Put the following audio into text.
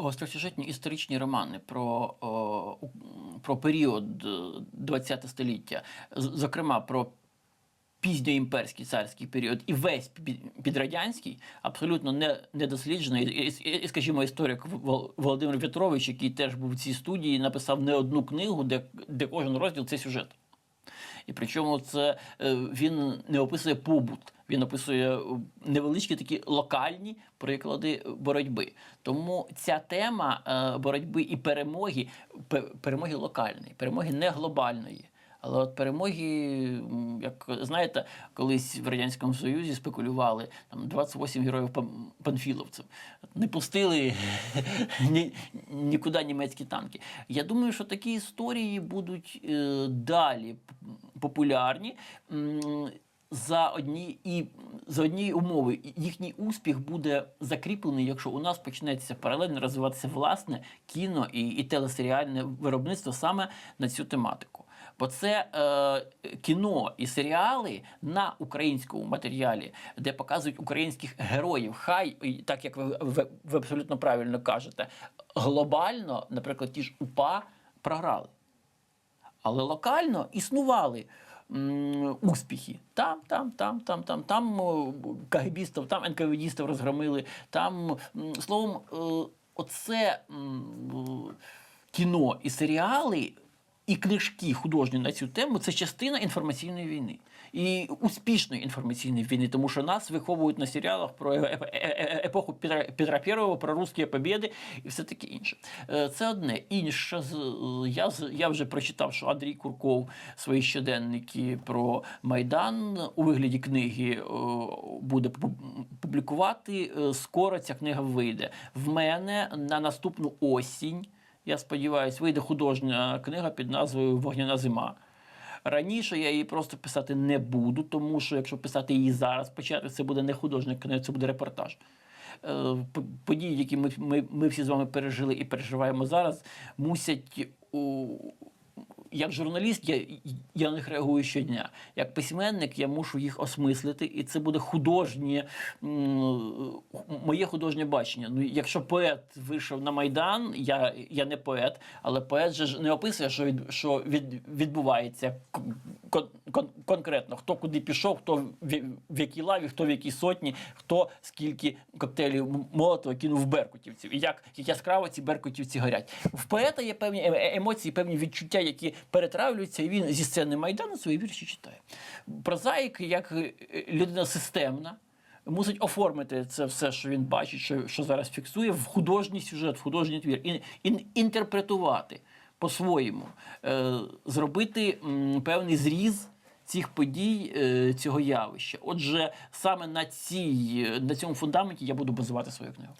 Гостросюжетні історичні романи про, про період ХХ століття, зокрема про пізньоімперський царський період і весь підрадянський, абсолютно не, не досліджений. І, і, і, скажімо, історик Володимир В'ятрович, який теж був в цій студії, написав не одну книгу, де, де кожен розділ це сюжет. І причому це е, він не описує побут, він описує е, невеличкі такі локальні приклади боротьби. Тому ця тема е, боротьби і перемоги, пе- перемоги локальної, перемоги не глобальної. Але от перемоги, як знаєте, колись в Радянському Союзі спекулювали там 28 героїв пан- панфіловців. Не пустили ні, нікуди німецькі танки. Я думаю, що такі історії будуть е, далі популярні. За одні і за однієї умови їхній успіх буде закріплений, якщо у нас почнеться паралельно розвиватися власне кіно і, і телесеріальне виробництво саме на цю тематику. Бо це е, кіно і серіали на українському матеріалі, де показують українських героїв. Хай так як ви, ви, ви абсолютно правильно кажете, глобально, наприклад, ті ж УПА програли. Але локально існували м, успіхи. Там, там, там, там, там, там КГБістів, там НКВДістів розгромили. Там, словом, е, оце кіно і серіали. І книжки художні на цю тему це частина інформаційної війни і успішної інформаційної війни, тому що нас виховують на серіалах про е- е- е- епоху Петра, I, про русські побєди і все таке інше. Це одне. Інше я, я вже прочитав, що Андрій Курков свої щоденники про Майдан у вигляді книги буде публікувати. Скоро ця книга вийде. В мене на наступну осінь. Я сподіваюся, вийде художня книга під назвою Вогняна зима. Раніше я її просто писати не буду, тому що якщо писати її зараз почати, це буде не художня книга, це буде репортаж. Е, Події, які ми, ми, ми всі з вами пережили і переживаємо зараз, мусять у. Як журналіст, я, я на них реагую щодня. Як письменник, я мушу їх осмислити, і це буде художнє, моє художнє бачення. Ну, якщо поет вийшов на Майдан, я, я не поет, але поет же ж не описує, що, від, що від, відбувається кон, кон, конкретно, хто куди пішов, хто в, в якій лаві, хто в якій сотні, хто скільки коктейлів Молотова кинув в беркутівців, і як, як яскраво ці беркутівці горять. В поета є певні е- е- емоції, певні відчуття, які перетравлюються, і він зі сцени Майдану свої вірші читає. Прозаїк, як е, людина системна, мусить оформити це все, що він бачить, що, що зараз фіксує, в художній сюжет, в художній твір, і, і інтерпретувати по-своєму, е, зробити м, певний зріз. Цих подій, е, цього явища. Отже, саме на цій, на цьому фундаменті я буду базувати свою книгу.